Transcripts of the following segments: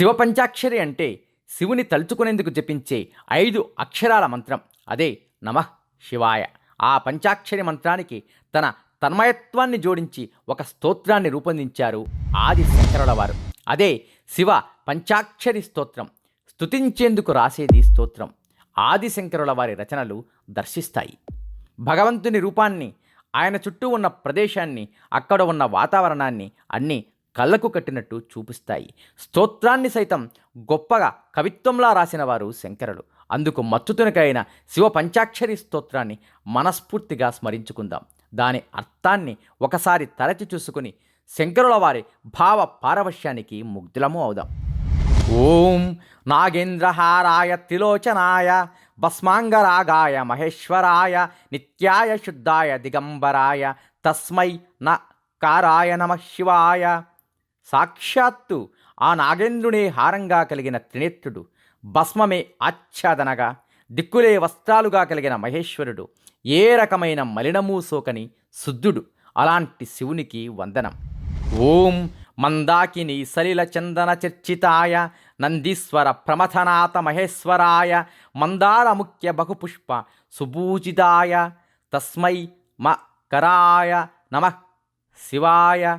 శివ పంచాక్షరి అంటే శివుని తలుచుకునేందుకు జపించే ఐదు అక్షరాల మంత్రం. అదే నమః శివాయ. ఆ పంచాక్షరి మంత్రానికి తన తన్మయత్వాన్ని జోడించి ఒక స్తోత్రాన్ని రూపొందించారు ఆది శంకరుల వారు అదే శివ పంచాక్షరి స్తోత్రం. స్తుతించేందుకు రాసేది స్తోత్రం. ఆదిశంకరుల వారి రచనలు దర్శిస్తాయి. భగవంతుని రూపాన్ని ఆయన చుట్టూ ఉన్న ప్రదేశాన్ని అక్కడ ఉన్న వాతావరణాన్ని అన్నీ కళ్ళకు కట్టినట్టు చూపిస్తాయి. స్తోత్రాన్ని సైతం గొప్పగా కవిత్వంలా రాసిన వారు శంకరులు. అందుకు మచ్చుతునకైన శివ పంచాక్షరి స్తోత్రాన్ని మనస్ఫూర్తిగా స్మరించుకుందాం. దాని అర్థాన్ని ఒకసారి తరచి చూసుకుని శంకరుల వారి భావ పారవశ్యానికి ముగ్ధులము అవుదాం. ఓం నాగేంద్రహారాయ త్రిలోచనాయ భస్మాంగరాగాయ మహేశ్వరాయ నిత్యాయ శుద్ధాయ దిగంబరాయ తస్మై న కారాయ నమ శివాయ. సాక్షాత్తు ఆ నాగేంద్రునే హారంగా కలిగిన త్రినేత్రుడు భస్మమే ఆచ్ఛాదనగా దిక్కులే వస్త్రాలుగా కలిగిన మహేశ్వరుడు ఏ రకమైన మలినమూ సోకని శుద్ధుడు. అలాంటి శివునికి వందనం. ఓం మందాకిని సలిల చందన చర్చితాయ నందీశ్వర ప్రమథనాథ మహేశ్వరాయ మందార ముఖ్య బహుపుష్ప సుభూజితాయ తస్మై మ కరాయ నమ శివాయ.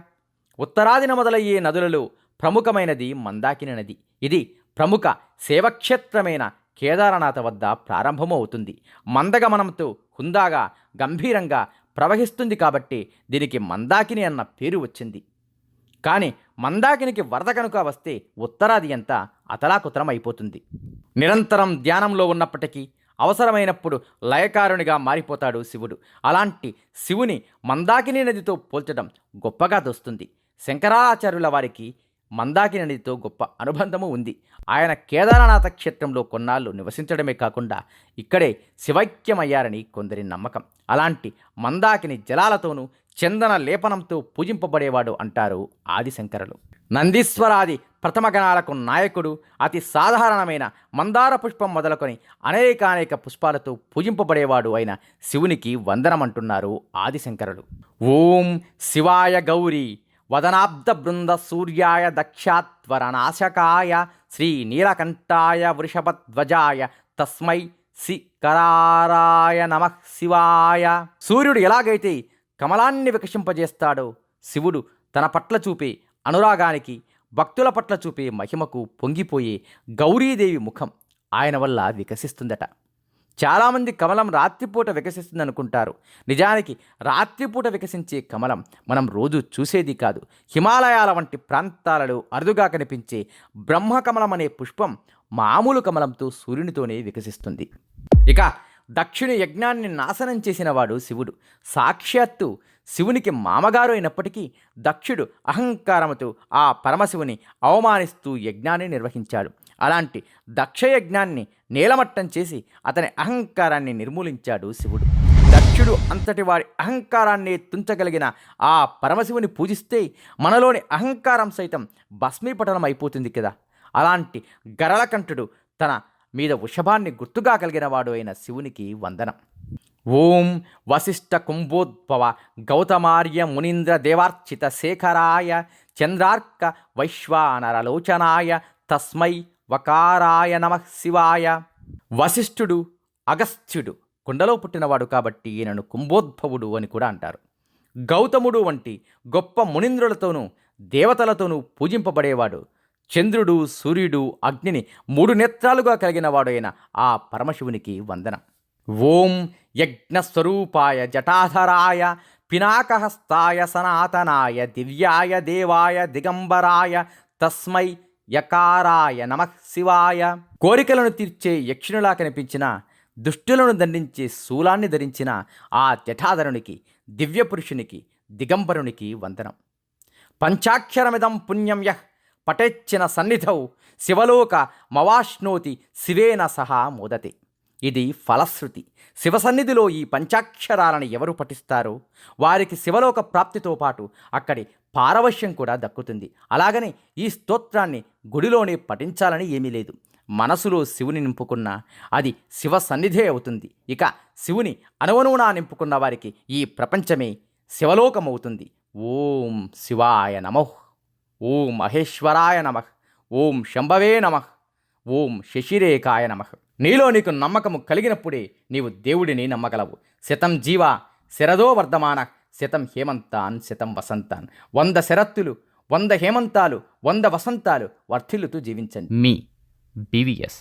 ఉత్తరాదిన మొదలయ్యే నదులలో ప్రముఖమైనది మందాకిని నది. ఇది ప్రముఖ సేవక్షేత్రమైన కేదారనాథ వద్ద ప్రారంభమవుతుంది. మందగమనంతో హుందాగా గంభీరంగా ప్రవహిస్తుంది కాబట్టి దీనికి మందాకిని అన్న పేరు వచ్చింది. కానీ మందాకినికి వరద కనుక వస్తే ఉత్తరాది అంతా అతలాకుతలం అయిపోతుంది నిరంతరం ధ్యానంలో ఉన్నప్పటికీ అవసరమైనప్పుడు లయకారునిగా మారిపోతాడు శివుడు. అలాంటి శివుని మందాకిని నదితో పోల్చడం గొప్పగా దొస్తుంది. శంకరాచార్యుల వారికి మందాకిని నదితో గొప్ప అనుబంధము ఉంది. ఆయన కేదారనాథ క్షేత్రంలో కొన్నాళ్ళు నివసించడమే కాకుండా ఇక్కడే శివైక్యమయ్యారని కొందరి నమ్మకం. అలాంటి మందాకిని జలాలతోనూ చందన లేపనంతో పూజింపబడేవాడు అంటారు ఆదిశంకరులు. నందీశ్వరాది ప్రథమ గణాలకు నాయకుడు అతి సాధారణమైన మందార పుష్పం మొదలుకొని అనేకానేక పుష్పాలతో పూజింపబడేవాడు అయిన శివునికి వందనమంటున్నారు ఆదిశంకరులు. ఓం శివాయ గౌరీ వదనాబ్ద బృంద సూర్యాయ దక్షాత్వరనాశకాయ శ్రీ నీలకంఠాయ వృషభధ్వజాయ తస్మై సి కరారాయ నమ శివాయ. సూర్యుడు ఎలాగైతే కమలాన్ని వికసింపజేస్తాడో శివుడు తన పట్ల చూపే అనురాగానికి భక్తుల పట్ల చూపే మహిమకు పొంగిపోయే గౌరీదేవి ముఖం ఆయన వల్ల వికసిస్తుందట. చాలామంది కమలం రాత్రిపూట వికసిస్తుంది అనుకుంటారు నిజానికి రాత్రిపూట వికసించే కమలం మనం రోజు చూసేది కాదు. హిమాలయాల వంటి ప్రాంతాలలో అరుదుగా కనిపించే బ్రహ్మకమలం అనే పుష్పం మామూలు కమలంతో సూర్యునితోనే వికసిస్తుంది. ఇక దక్షిణ యజ్ఞాన్ని నాశనం చేసిన వాడు శివుడు. సాక్షాత్తు శివునికి మామగారు అయినప్పటికీ దక్షుడు అహంకారముతో ఆ పరమశివుని అవమానిస్తూ యజ్ఞాన్ని నిర్వహించాడు. అలాంటి దక్షయజ్ఞాన్ని నేలమట్టం చేసి అతని అహంకారాన్ని నిర్మూలించాడు శివుడు. దక్షుడు అంతటి వారి అహంకారాన్ని తుంచగలిగిన ఆ పరమశివుని పూజిస్తే మనలోని అహంకారం సైతం భస్మీపటనం అయిపోతుంది కదా. అలాంటి గరళకంఠుడు తన మీద వృషభాన్ని గుర్తుగా కలిగిన వాడు అయిన శివునికి వందనం. ఓం వశిష్ఠ కుంభోద్భవ గౌతమార్య మునీంద్ర దేవార్చిత శేఖరాయ చంద్రార్క వైశ్వానరలోచనాయ తస్మై వకారాయ నమ శివాయ. వశిష్ఠుడు అగస్త్యుడు కుండలో పుట్టినవాడు కాబట్టి ఈయనను కుంభోద్భవుడు అని కూడా అంటారు. గౌతముడు వంటి గొప్ప మునీంద్రులతోనూ దేవతలతోనూ పూజింపబడేవాడు. చంద్రుడు సూర్యుడు అగ్నిని మూడు నేత్రాలుగా కలిగిన వాడైన ఆ పరమశివునికి వందనం. ఓం యజ్ఞస్వరూపాయ జటాధరాయ పినాకహస్తాయ సనాతనాయ దివ్యాయ దేవాయ దిగంబరాయ తస్మై యకారాయ నమ శివాయ. కోరికలను తీర్చే యక్షునిలా కనిపించిన దుష్టులను దండించే శూలాన్ని ధరించిన ఆ జఠాధరునికి దివ్యపురుషునికి దిగంబరునికి వందనం. పంచాక్షరమిదం పుణ్యం యహ్ పటెచ్చిన సన్నిధౌ శివలోక మవాష్ణోతి శివేన సహా మోదతే. ఇది ఫలశ్రుతి. శివసన్నిధిలో ఈ పంచాక్షరాలను ఎవరు పఠిస్తారో వారికి శివలోక ప్రాప్తితో పాటు అక్కడి పారవశ్యం కూడా దక్కుతుంది. అలాగని ఈ స్తోత్రాన్ని గుడిలోనే పఠించాలని ఏమీ లేదు. మనసులో శివుని నింపుకున్న అది శివ సన్నిధే అవుతుంది. ఇక శివుని అనువనువునా నింపుకున్న వారికి ఈ ప్రపంచమే శివలోకమవుతుంది. ఓం శివాయ నమ. ఓం మహేశ్వరాయ నమ. ఓం శంభవే నమ. ఓం శశిరేఖాయ నమ. నీలో నీకు నమ్మకము కలిగినప్పుడే నీవు దేవుడిని నమ్మగలవు. శతం జీవ శరదో వర్ధమాన శతం హేమంతాన్ శతం వసంతాన్. వంద శరత్తులు వంద హేమంతాలు వంద వసంతాలు వర్ధిల్లుతూ జీవించండి. మీ బీవీఎస్